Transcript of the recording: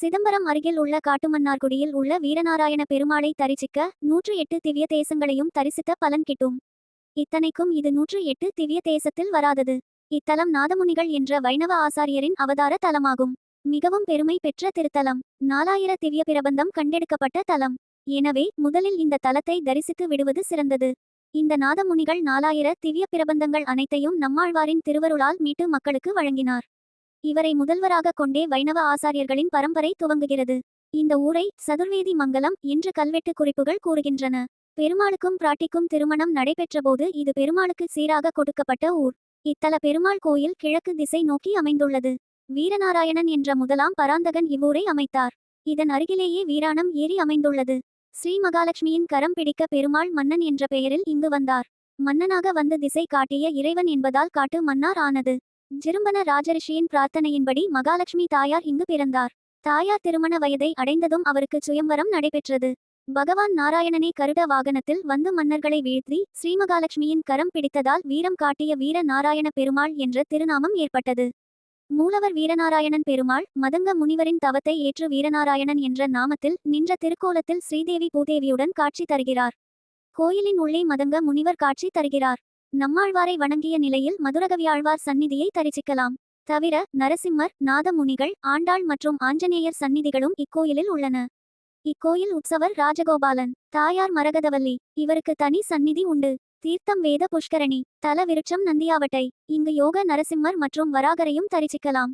சிதம்பரம் அருகில் உள்ள காட்டுமன்னார்குடியில் உள்ள வீரநாராயண பெருமாளை தரிசிக்க நூற்று எட்டு திவ்ய தேசங்களையும் தரிசித்த பலன் கிட்டும். இத்தனைக்கும் இது நூற்று எட்டு திவ்ய தேசத்தில் வராதது. இத்தலம் நாதமுனிகள் என்ற வைணவ ஆசாரியரின் அவதார தலமாகும். மிகவும் பெருமை பெற்ற திருத்தலம். நாலாயிர திவ்ய பிரபந்தம் கண்டெடுக்கப்பட்ட தலம். எனவே முதலில் இந்த தலத்தை தரிசித்து விடுவது சிறந்தது. இந்த நாதமுனிகள் நாலாயிர திவ்ய பிரபந்தங்கள் அனைத்தையும் நம்மாழ்வாரின் திருவருளால் மீட்டு மக்களுக்கு வழங்கினார். இவரை முதல்வராக கொண்டே வைணவ ஆசாரியர்களின் பரம்பரை துவங்குகிறது. இந்த ஊரை சதுர்வேதி மங்கலம் என்று கல்வெட்டு குறிப்புகள் கூறுகின்றன. பெருமாளுக்கும் பிராட்டிக்கும் திருமணம் நடைபெற்றபோது இது பெருமாளுக்கு சீராக கொடுக்கப்பட்ட ஊர். இத்தல பெருமாள் கோயில் கிழக்கு திசை நோக்கி அமைந்துள்ளது. வீரநாராயணன் என்ற முதலாம் பராந்தகன் இவ்வூரை அமைத்தார். இதன் அருகிலேயே வீராணம் ஏரி அமைந்துள்ளது. ஸ்ரீ மகாலட்சுமியின் கரம் பிடிக்க பெருமாள் மன்னன் என்ற பெயரில் இங்கு வந்தார். மன்னனாக வந்து திசை காட்டிய இறைவன் என்பதால் காட்டு மன்னார் ஆனது. ஜிரும்பன ராஜரிஷியின் பிரார்த்தனையின்படி மகாலட்சுமி தாயார் இங்கு பிறந்தார். தாயார் திருமண வயதை அடைந்ததும் அவருக்கு சுயம்பரம் நடைபெற்றது. பகவான் நாராயணனை கருட வாகனத்தில் வந்து மன்னர்களை வீழ்த்தி ஸ்ரீமகாலட்சுமியின் கரம் பிடித்ததால் வீரம் காட்டிய வீர நாராயண பெருமாள் என்ற திருநாமம் ஏற்பட்டது. மூலவர் வீரநாராயணன் பெருமாள் மதங்க முனிவரின் தவத்தை ஏற்று வீரநாராயணன் என்ற நாமத்தில் நின்ற திருக்கோலத்தில் ஸ்ரீதேவி பூதேவியுடன் காட்சி தருகிறார். கோயிலின் உள்ளே மதங்க முனிவர் காட்சி தருகிறார். நம்மாழ்வாரை வணங்கிய நிலையில் மதுரகவியாழ்வார் சந்நிதியை தரிசிக்கலாம். தவிர நரசிம்மர் நாதமுனிகள் ஆண்டாள் மற்றும் ஆஞ்சநேயர் சந்நிதிகளும் இக்கோயிலில் உள்ளன. இக்கோயில் உற்சவர் ராஜகோபாலன் தாயார் மரகதவல்லி இவருக்கு தனி சந்நிதி உண்டு. தீர்த்தம் வேத புஷ்கரணி தல விருட்சம் நந்தியாவட்டை இங்கு யோக நரசிம்மர் மற்றும் வராகரையும் தரிசிக்கலாம்.